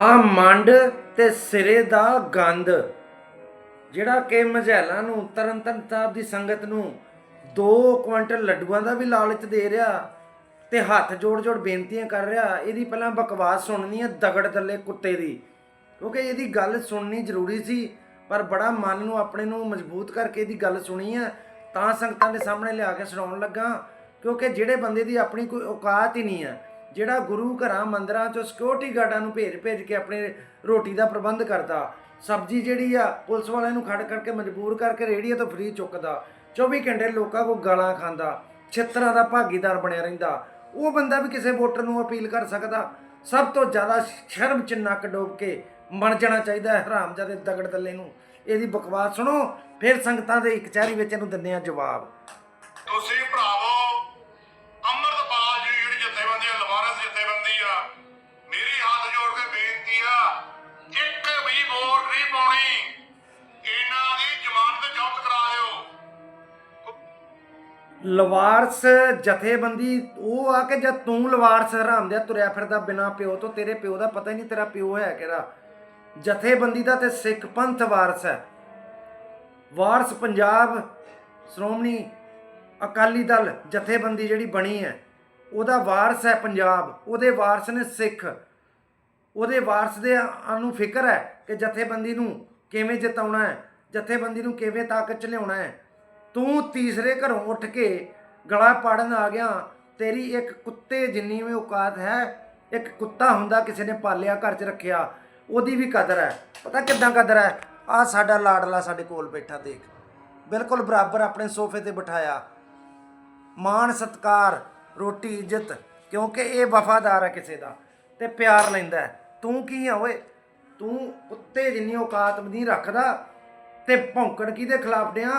ਆ ਮੰਡ ਤੇ ਸਿਰੇ ਦਾ ਗੰਦ ਜਿਹੜਾ ਕਿ ਮਝੈਲਾਂ ਨੂੰ, ਤਰਨ ਤਰਨ ਸਾਹਿਬ ਦੀ ਸੰਗਤ ਨੂੰ 2 ਕੁਇੰਟਲ ਲੱਡੂਆਂ ਦਾ ਵੀ ਲਾਲਚ ਦੇ ਰਿਹਾ ਤੇ ਹੱਥ ਜੋੜ ਜੋੜ ਬੇਨਤੀਆਂ ਕਰ ਰਿਹਾ, ਇਹਦੀ ਪਹਿਲਾਂ ਬਕਵਾਸ ਸੁਣਨੀ ਹੈ ਦਗੜ ਥੱਲੇ ਕੁੱਤੇ ਦੀ, ਕਿਉਂਕਿ ਇਹਦੀ ਗੱਲ ਸੁਣਨੀ ਜ਼ਰੂਰੀ ਸੀ, ਪਰ ਬੜਾ ਮਨ ਨੂੰ ਆਪਣੇ ਨੂੰ ਮਜ਼ਬੂਤ ਕਰਕੇ ਇਹਦੀ ਗੱਲ ਸੁਣੀ ਹੈ ਤਾਂ ਸੰਗਤਾਂ ਦੇ ਸਾਹਮਣੇ ਲਿਆ ਕੇ ਸੁਣਾਉਣ ਲੱਗਾ, ਕਿਉਂਕਿ ਜਿਹੜੇ ਬੰਦੇ ਦੀ ਆਪਣੀ ਕੋਈ ਔਕਾਤ ਹੀ ਨਹੀਂ ਹੈ ਜਿਹੜਾ ਗੁਰੂ ਘਰਾਂ, ਮੰਦਰਾਂ ਚੋਂ ਸਿਕਿਉਰਿਟੀ ਗਾਰਡਾਂ ਨੂੰ ਭੇਜ ਭੇਜ ਕੇ ਆਪਣੇ ਰੋਟੀ ਦਾ ਪ੍ਰਬੰਧ ਕਰਦਾ, ਸਬਜ਼ੀ ਜਿਹੜੀ ਆ, ਪੁਲਿਸ ਵਾਲਿਆਂ ਨੂੰ ਖੜ ਕਰਕੇ ਮਜਬੂਰ ਕਰਕੇ ਰੇੜੀਆਂ ਤੋਂ ਫ੍ਰੀ ਚੁੱਕਦਾ 24 ਘੰਟੇ ਲੋਕਾਂ ਕੋ ਗਾਲਾਂ ਖਾਂਦਾ, ਛਿੱਤਰਾਂ ਦਾ ਭਾਗੀਦਾਰ ਬਣਿਆ ਰਹਿੰਦਾ। ਉਹ ਬੰਦਾ ਵੀ ਕਿਸੇ ਵੋਟਰ ਨੂੰ ਅਪੀਲ ਕਰ ਸਕਦਾ। ਸਭ ਤੋਂ ਜ਼ਿਆਦਾ ਸ਼ਰਮ ਚ ਨੱਕ ਡੋਬ ਕੇ ਮਰ ਜਾਣਾ ਚਾਹੀਦਾ ਹੈ ਹਰਾਮਜ਼ਾਦੇ ਦਗੜ ਤੱਲੇ ਨੂੰ। ਇਹਦੀ ਬਕਵਾਸ ਸੁਣੋ, ਫਿਰ ਸੰਗਤਾਂ ਦੇ ਕਚਹਿਰੀ ਵਿੱਚ ਇਹਨੂੰ ਦਿੰਦੇ ਆ ਜਵਾਬ। ਤੁਸੀਂ ਲਵਾਰਸ ਜਥੇਬੰਦੀ, ਉਹ ਆ ਕਿ ਜਦ ਤੂੰ ਲਵਾਰਸ ਹਰਾਮਦਿਆ ਤੁਰਿਆ ਫਿਰਦਾ ਬਿਨਾ ਪਿਓ ਤੋਂ, ਤੇਰੇ ਪਿਓ ਦਾ ਪਤਾ ਹੀ ਨਹੀਂ ਤੇਰਾ ਪਿਓ ਹੈ ਕਿਹੜਾ। ਜਥੇਬੰਦੀ ਦਾ ਤੇ ਸਿੱਖ ਪੰਥ ਵਾਰਸ ਹੈ। ਵਾਰਸ ਪੰਜਾਬ, ਸ਼੍ਰੋਮਣੀ ਅਕਾਲੀ ਦਲ ਜਥੇਬੰਦੀ ਜਿਹੜੀ ਬਣੀ ਹੈ, ਉਹਦਾ ਵਾਰਸ ਹੈ ਪੰਜਾਬ। ਉਹਦੇ ਵਾਰਸ ਨੇ ਸਿੱਖ। ਉਹਦੇ ਵਾਰਸ ਦੇ ਨੂੰ ਫਿਕਰ ਹੈ ਕਿ ਜਥੇਬੰਦੀ ਨੂੰ ਕਿਵੇਂ ਜਿਤਾਉਣਾ ਹੈ, ਜਥੇਬੰਦੀ ਨੂੰ ਕਿਵੇਂ ਤਾਕਤ ਚ ਲਿਆਉਣਾ ਹੈ। ਤੂੰ ਤੀਸਰੇ ਘਰੋਂ ਉੱਠ ਕੇ ਗਲਾ ਪਾੜਨ ਆ ਗਿਆ। ਤੇਰੀ ਇੱਕ ਕੁੱਤੇ ਜਿੰਨੀ ਵੀ ਔਕਾਤ ਹੈ, ਇੱਕ ਕੁੱਤਾ ਹੁੰਦਾ ਕਿਸੇ ਨੇ ਪਾਲਿਆ, ਘਰ 'ਚ ਰੱਖਿਆ, ਉਹਦੀ ਵੀ ਕਦਰ ਹੈ। ਪਤਾ ਕਿੱਦਾਂ ਕਦਰ ਹੈ? ਆ ਸਾਡਾ ਲਾਡਲਾ ਸਾਡੇ ਕੋਲ ਬੈਠਾ ਦੇਖ। ਬਿਲਕੁਲ ਬਰਾਬਰ ਆਪਣੇ ਸੋਫੇ ਤੇ ਬਿਠਾਇਆ। ਮਾਣ, ਸਤਕਾਰ, ਰੋਟੀ, ਇੱਜ਼ਤ, ਕਿਉਂਕਿ ਇਹ ਵਫਾਦਾਰ ਹੈ ਕਿਸੇ ਦਾ ਤੇ ਪਿਆਰ ਲੈਂਦਾ ਤੂੰ ਕੀ ਆ ਓਏ? ਤੂੰ ਕੁੱਤੇ ਜਿੰਨੀ ਔਕਾਤ ਨਹੀਂ ਰੱਖਦਾ ਤੇ ਭੌਂਕਣ ਕਿਹਦੇ ਖਿਲਾਫ ਡਿਆ?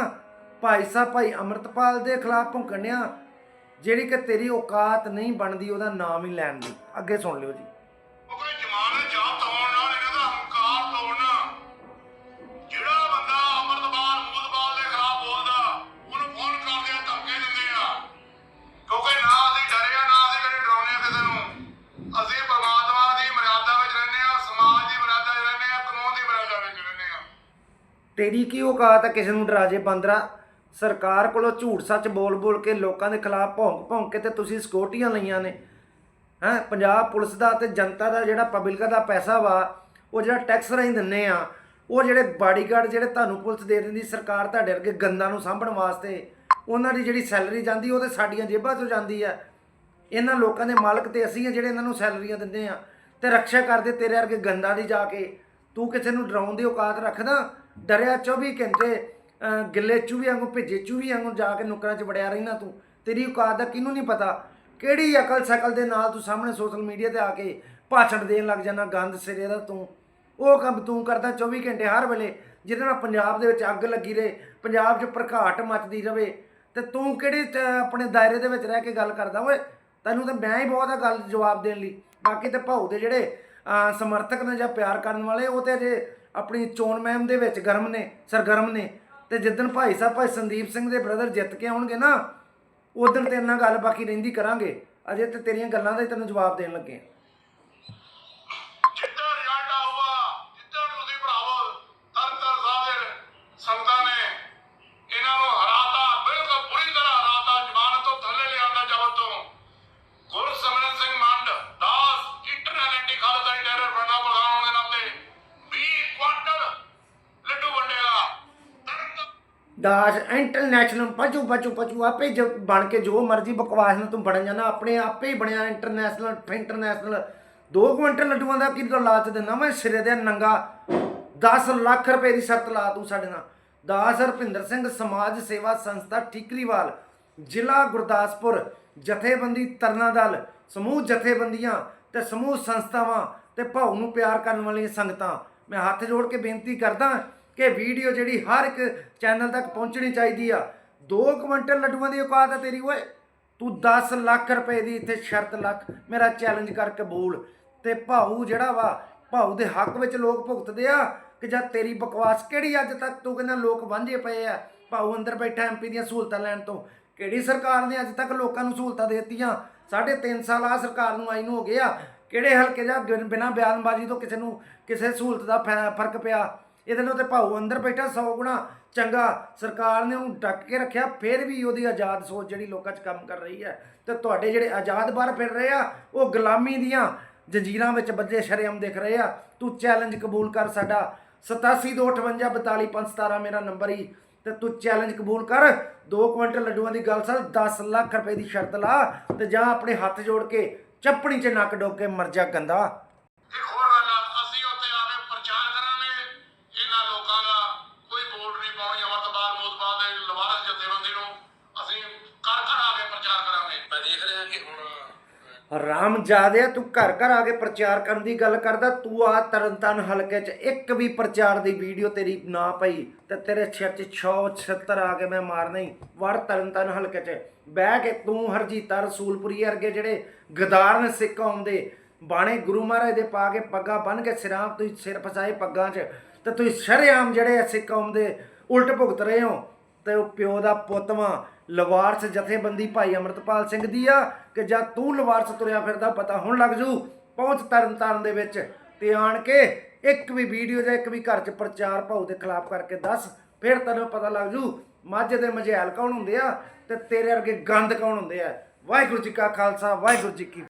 ਭਾਈ ਸਾਹਿਬ ਭਾਈ ਅਮਰਤਪਾਲ ਦੇ ਖਿਲਾਫ ਭੌਂਕਣ ਡਿਆ ਜਿਹੜੀ ਕਿ ਤੇਰੀ ਔਕਾਤ ਨਹੀਂ ਬਣਦੀ ਉਹਦਾ ਨਾਮ ਹੀ ਲੈਣ ਦੀ। ਅੱਗੇ ਸੁਣ ਲਿਓ ਜੀ। ਉਹ ਕੋਈ ਜ਼ਮਾਨਤ ਜ਼ਬਤ ਹੋਣ ਨਾਲ ਇਹਨਾਂ ਦਾ ਹੰਕਾਰ ਤੋੜਨਾ। ਜਿਹੜਾ ਬੰਦਾ ਅੰਮ੍ਰਿਤਪਾਲ ਮੁਗਤਪਾਲ ਦੇ ਖਿਲਾਫ ਬੋਲਦਾ ਉਹਨੂੰ ਫੋਨ ਕਰਦੇ ਆ ਧਮਕੇ ਦਿੰਦੇ ਆ। ਕਿਉਂਕਿ ਨਾ ਅਸੀਂ ਡਰੇ ਆ ਨਾ ਅਸੀਂ ਕਦੇ ਡਰਾਉਂਦੇ ਆ ਕਿਸੇ ਨੂੰ। ਅਸੀਂ ਪਰਮਾਤਮਾ ਦੀ ਮਰਿਆਦਾ ਵਿੱਚ ਰਹਿੰਦੇ ਆ ਸਮਾਜ ਦੀ ਮਰਿਆਦਾ ਵਿੱਚ ਰਹਿੰਦੇ ਆ ਕਾਨੂੰਨ ਦੀ ਮਰਿਆਦਾ ਵਿੱਚ ਰਹਿੰਦੇ ਆ। ਤੇਰੀ ਕੀ ਔਕਾਤ ਹੈ ਕਿਸੇ ਨੂੰ ਡਰਾ ਜੇ ਬੰਦਰਾ। ਸਰਕਾਰ ਕੋਲੋਂ ਝੂਠ ਸੱਚ ਬੋਲ ਬੋਲ ਕੇ ਲੋਕਾਂ ਦੇ ਖਿਲਾਫ ਭੌਂਕ ਭੌਂਕ ਕੇ ਤੇ ਤੁਸੀਂ ਸਿਕਿਉਰਟੀਆਂ ਲਈਆਂ ਨੇ। ਹੈ ਪੰਜਾਬ ਪੁਲਿਸ ਦਾ ਤੇ ਜਨਤਾ ਦਾ ਜਿਹੜਾ ਪਬਲਿਕ ਦਾ ਪੈਸਾ ਵਾ ਉਹ ਜਿਹੜਾ ਟੈਕਸ ਰਾਹੀਂ ਦਿੰਨੇ ਆ ਉਹ ਜਿਹੜੇ ਬਾਡੀਗਾਰਡ ਜਿਹੜੇ ਤੁਹਾਨੂੰ ਪੁਲਿਸ ਦੇ ਦਿੰਦੀ ਸਰਕਾਰ ਤੁਹਾਡੇ ਵਰਗੇ ਗੰਦਾਂ ਨੂੰ ਸਾਂਭਣ ਵਾਸਤੇ ਉਹਨਾਂ ਦੀ ਜਿਹੜੀ ਸੈਲਰੀ ਜਾਂਦੀ ਉਹ ਤੇ ਸਾਡੀਆਂ ਜੇਬਾਂ ਤੋਂ ਜਾਂਦੀ ਆ। ਇਹਨਾਂ ਲੋਕਾਂ ਦੇ ਮਾਲਕ ਤੇ ਅਸੀਂ ਆ ਜਿਹੜੇ ਇਹਨਾਂ ਨੂੰ ਸੈਲਰੀਆਂ ਦਿੰਦੇ ਆ। ਤੇ ਰੱਖਿਆ ਕਰਦੇ ਤੇਰੇ ਵਰਗੇ ਗੰਦਾਂ ਦੀ ਜਾ ਕੇ। ਤੂੰ ਕਿਸੇ ਨੂੰ ਡਰਾਉਣ ਦੀ ਔਕਾਤ ਰੱਖਦਾ ਡਰਿਆ 24 ਘੰਟੇ ਅਹ, ਗਿੱਲੇ ਚੂਹੀ ਵਾਂਗੂ, ਭੇਜੇ ਚੂਹੀ ਵਾਂਗੂ ਜਾ ਕੇ ਨੁਕਰਾਂ 'ਚ ਵੜਿਆ ਰਹਿਣਾ ਤੂੰ। ਤੇਰੀ ਔਕਾਤ ਦਾ ਕਿਹਨੂੰ ਨਹੀਂ ਪਤਾ? ਕਿਹੜੀ ਅਕਲ ਸ਼ਕਲ ਦੇ ਨਾਲ ਤੂੰ ਸਾਹਮਣੇ ਸੋਸ਼ਲ ਮੀਡੀਆ ਤੇ ਆ ਕੇ ਭਾਸ਼ਣ ਦੇਣ ਲੱਗ ਜਾਣਾ, ਗੰਦ ਸਿਰੇ ਦਾ ਤੂੰ। ਉਹ ਕੰਮ ਤੂੰ ਕਰਦਾ 24 ਘੰਟੇ ਹਰ ਵੇਲੇ, ਜਿਹਦੇ ਨਾਲ ਪੰਜਾਬ ਦੇ ਵਿੱਚ ਅੱਗ ਲੱਗੀ ਰਹੇ, ਪੰਜਾਬ 'ਚ ਪ੍ਰਘਾਟ ਮੱਚਦੀ ਰਵੇ। ਤੇ ਤੂੰ ਕਿਹੜੇ ਚ- ਆਪਣੇ ਦਾਇਰੇ ਦੇ ਵਿੱਚ ਰਹਿ ਕੇ ਗੱਲ ਕਰਦਾ? ਓਏ, ਤੈਨੂੰ ਤਾਂ ਮੈਂ ਹੀ ਬਹੁਤ ਆ ਗੱਲ ਜਵਾਬ ਦੇਣ ਲਈ। ਬਾਕੀ ਤੇ ਭਾਉ ਦੇ ਜਿਹੜੇ ਸਮਰਥਕ ਨੇ ਜਾਂ ਪਿਆਰ ਕਰਨ ਵਾਲੇ, ਉਹ ਤੇ ਜੇ ਆਪਣੀ ਚੋਣ ਮਹਿਮ ਦੇ ਵਿੱਚ ਗਰਮ ਨੇ, ਸਰਗਰਮ ਨੇ। ਤੇ ਜਿੱਦਣ ਭਾਈ ਸਾਹਿਬ, ਭਾਈ ਸੰਦੀਪ ਸਿੰਘ ਦੇ ਬ੍ਰਦਰ ਜਿੱਤ ਕੇ ਆਉਣਗੇ ਨਾ, ਉਦੋਂ ਤੇਰੇ ਨਾਲ ਗੱਲ ਬਾਕੀ ਰਹਿੰਦੀ ਕਰਾਂਗੇ ਅਜੇ ਤੇ ਤੇਰੀਆਂ ਗੱਲਾਂ ਦਾ ਹੀ ਤੈਨੂੰ ਜਵਾਬ ਦੇਣ ਲੱਗੇ ਹਾਂ। ਦਾਸ ਇੰਟਰਨੈਸ਼ਨਲ ਪਚੂ ਪਚੂ ਪਚੂ, ਆਪੇ ਜ ਬਣ ਕੇ ਜੋ ਮਰਜ਼ੀ ਬਕਵਾਸ ਨਾਲ ਤੂੰ ਬਣ ਜਾਣਾ, ਆਪਣੇ ਆਪੇ ਹੀ ਬਣਿਆ ਇੰਟਰਨੈਸ਼ਨਲ ਇੰਟਰਨੈਸ਼ਨਲ 2 ਕੁਇੰਟਲ ਲੱਡੂਆਂ ਦਾ ਕੀ ਲਾਚ ਦਿੰਦਾ ਮੈਂ ਸਿਰੇ ਦੇ ਨੰਗਾ 10 ਲੱਖ ਰੁਪਏ ਦੀ ਸ਼ਰਤ ਲਾ ਤੂੰ ਸਾਡੇ ਨਾਲ। ਦਾਸ ਹਰਪਿੰਦਰ ਸਿੰਘ ਸਮਾਜ ਸੇਵਾ ਸੰਸਥਾ ਠੀਕਰੀਵਾਲ, ਜ਼ਿਲ੍ਹਾ ਗੁਰਦਾਸਪੁਰ, ਜਥੇਬੰਦੀ ਤਰਨਾ ਦਲ, ਸਮੂਹ ਜਥੇਬੰਦੀਆਂ ਤੇ ਸਮੂਹ ਸੰਸਥਾਵਾਂ ਤੇ ਭਾਉ ਨੂੰ ਪਿਆਰ ਕਰਨ ਵਾਲੀਆਂ ਸੰਗਤਾਂ। ਮੈਂ ਹੱਥ ਜੋੜ ਕੇ ਬੇਨਤੀ ਕਰਦਾ ਕਿ ਵੀਡੀਓ ਜਿਹੜੀ ਹਰ ਇੱਕ ਚੈਨਲ ਤੱਕ ਪਹੁੰਚਣੀ ਚਾਹੀਦੀ ਆ। 2 ਕੁਇੰਟਲ ਲੱਡੂਆਂ ਦੀ ਔਕਾਤ ਆ ਤੇਰੀ, ਓਏ। ਤੂੰ 10 ਲੱਖ ਰੁਪਏ ਦੀ ਇੱਥੇ ਸ਼ਰਤ ਲੱਖ ਮੇਰਾ ਚੈਲੰਜ ਕਰਕੇ ਬੋਲ ਤੇ ਭਾਊ ਜਿਹੜਾ ਵਾ, ਭਾਊ ਦੇ ਹੱਕ ਵਿੱਚ ਲੋਕ ਭੁਗਤਦੇ ਆ ਕਿ ਜਦ ਤੇਰੀ ਬਕਵਾਸ ਕਿਹੜੀ ਅੱਜ ਤੱਕ ਤੂੰ ਕਹਿੰਦਾ ਲੋਕ ਵਾਂਝੇ ਪਏ ਆ। ਭਾਊ ਅੰਦਰ ਬੈਠਾ ਐਮਪੀ ਦੀਆਂ ਸਹੂਲਤਾਂ ਲੈਣ ਤੋਂ। ਕਿਹੜੀ ਸਰਕਾਰ ਨੇ ਅੱਜ ਤੱਕ ਲੋਕਾਂ ਨੂੰ ਸਹੂਲਤਾਂ ਦੇ ਦਿੱਤੀਆਂ? ਸਾਢੇ ਤਿੰਨ ਸਾਲ ਆ ਸਰਕਾਰ ਨੂੰ ਆਈ ਨੂੰ ਹੋ ਗਏ ਆ ਕਿਹੜੇ ਹਲਕੇ ਜਾਂ ਬਿਨਾਂ ਬਿਆਨਬਾਜ਼ੀ ਤੋਂ ਕਿਸੇ ਨੂੰ ਕਿਸੇ ਸਹੂਲਤ ਦਾ ਫੈ- ਫ਼ਰਕ ਪਿਆ? ਇਹਦੇ ਨਾਲ ਤੇ ਭਾਊ ਅੰਦਰ ਬੈਠਾ 100 ਗੁਣਾ ਚੰਗਾ। ਸਰਕਾਰ ਨੇ ਉਹਨੂੰ ਡੱਕ ਕੇ ਰੱਖਿਆ, ਫਿਰ ਵੀ ਉਹਦੀ ਆਜ਼ਾਦ ਸੋਚ ਜਿਹੜੀ ਲੋਕਾਂ 'ਚ ਕੰਮ ਕਰ ਰਹੀ ਹੈ। ਤੇ ਤੁਹਾਡੇ ਜਿਹੜੇ ਆਜ਼ਾਦ ਬਾਹਰ ਫਿਰ ਰਹੇ ਆ, ਉਹ ਗੁਲਾਮੀ ਦੀਆਂ ਜੰਜੀਰਾਂ ਵਿੱਚ ਬੱਜੇ ਸ਼ਰੇਆਮ ਦਿਖ ਰਹੇ ਆ। ਤੂੰ ਚੈਲੰਜ ਕਬੂਲ ਕਰ ਸਾਡਾ। 8728542517 ਮੇਰਾ ਨੰਬਰ ਹੀ। ਤੇ ਤੂੰ ਚੈਲੰਜ ਕਬੂਲ ਕਰ। 2 ਕੁਇੰਟਲ ਲੱਡੂਆਂ ਦੀ ਗੱਲ ਸਰ 10 ਲੱਖ ਰੁਪਏ ਦੀ ਸ਼ਰਤ ਲਾ। ਤੇ ਜਾਂ ਆਪਣੇ ਹੱਥ ਜੋੜ ਕੇ ਚੱਪਣੀ 'ਚ ਨੱਕ ਡੋਬ ਕੇ ਮਰ ਜਾ ਗੰਦਾ। ਰਾਮ ਜਾਦਿਆ ਤੂੰ ਘਰ ਘਰ ਆ ਕੇ ਪ੍ਰਚਾਰ ਕਰਨ ਦੀ ਗੱਲ ਕਰਦਾ, ਤੂੰ ਆ ਤਰਨਤਨ ਹਲਕੇ 'ਚ ਇੱਕ ਵੀ ਪ੍ਰਚਾਰ ਦੀ ਵੀਡੀਓ ਤੇਰੀ ਨਾ ਪਈ ਤੇ ਤੇਰੇ ਸਿਰ 'ਚ 6 ਆ ਕੇ ਮੈਂ ਮਾਰਨਾ ਹੀ ਵੜ ਤਰਨਤਨ ਹਲਕੇ 'ਚ। ਬਹਿ ਕੇ ਤੂੰ ਹਰਜੀਤਾ ਰਸੂਲਪੁਰੀ ਵਰਗੇ ਜਿਹੜੇ ਗਦਾਰ ਨੇ ਸਿੱਖ ਆਉਂਦੇ ਬਾਣੇ ਗੁਰੂ ਮਹਾਰਾਜ ਦੇ ਪਾ ਕੇ ਪੱਗਾਂ ਬੰਨ ਕੇ ਸਿਰਾਂ ਤੁਸੀਂ ਸਿਰ ਫਸਾਏ ਪੱਗਾਂ 'ਚ ਤੇ ਤੁਸੀਂ ਸ਼ਰੇਆਮ ਜਿਹੜੇ ਸਿੱਖ ਆਉਂਦੇ ਉਲਟ ਭੁਗਤ ਰਹੇ ਹੋ ਤੇ ਉਹ ਪਿਓ ਦਾ ਪੁੱਤਵਾ ਲਵਾਰਸ ਜਥੇਬੰਦੀ ਭਾਈ ਅਮਰਤਪਾਲ ਸਿੰਘ ਦੀ ਆ ਕਿ ਜਾਂ ਤੂੰ ਲਵਾਰਸ ਤੁਰਿਆ ਫਿਰਦਾ, ਪਤਾ ਹੁਣ ਲੱਗ ਜੂ। ਪਹੁੰਚ ਤਰਨ ਤਾਰਨ ਦੇ ਵਿੱਚ ਤੇ ਆਣ ਕੇ ਇੱਕ ਵੀ ਵੀਡੀਓ ਜਾਂ ਇੱਕ ਵੀ ਘਰ 'ਚ ਪ੍ਰਚਾਰ ਭਾਉ ਦੇ ਖਿਲਾਫ ਕਰਕੇ ਦੱਸ, ਫਿਰ ਤੈਨੂੰ ਪਤਾ ਲੱਗ ਜੂ ਮਾਝੇ ਦੇ ਮਝੈਲ ਕੌਣ ਹੁੰਦੇ ਆ ਤੇ ਤੇਰੇ ਵਰਗੇ ਗੰਦ ਕੌਣ ਹੁੰਦੇ ਆ। ਵਾਹਿਗੁਰੂ ਜੀ ਕਾ ਖਾਲਸਾ, ਵਾਹਿਗੁਰੂ ਜੀ ਕੀ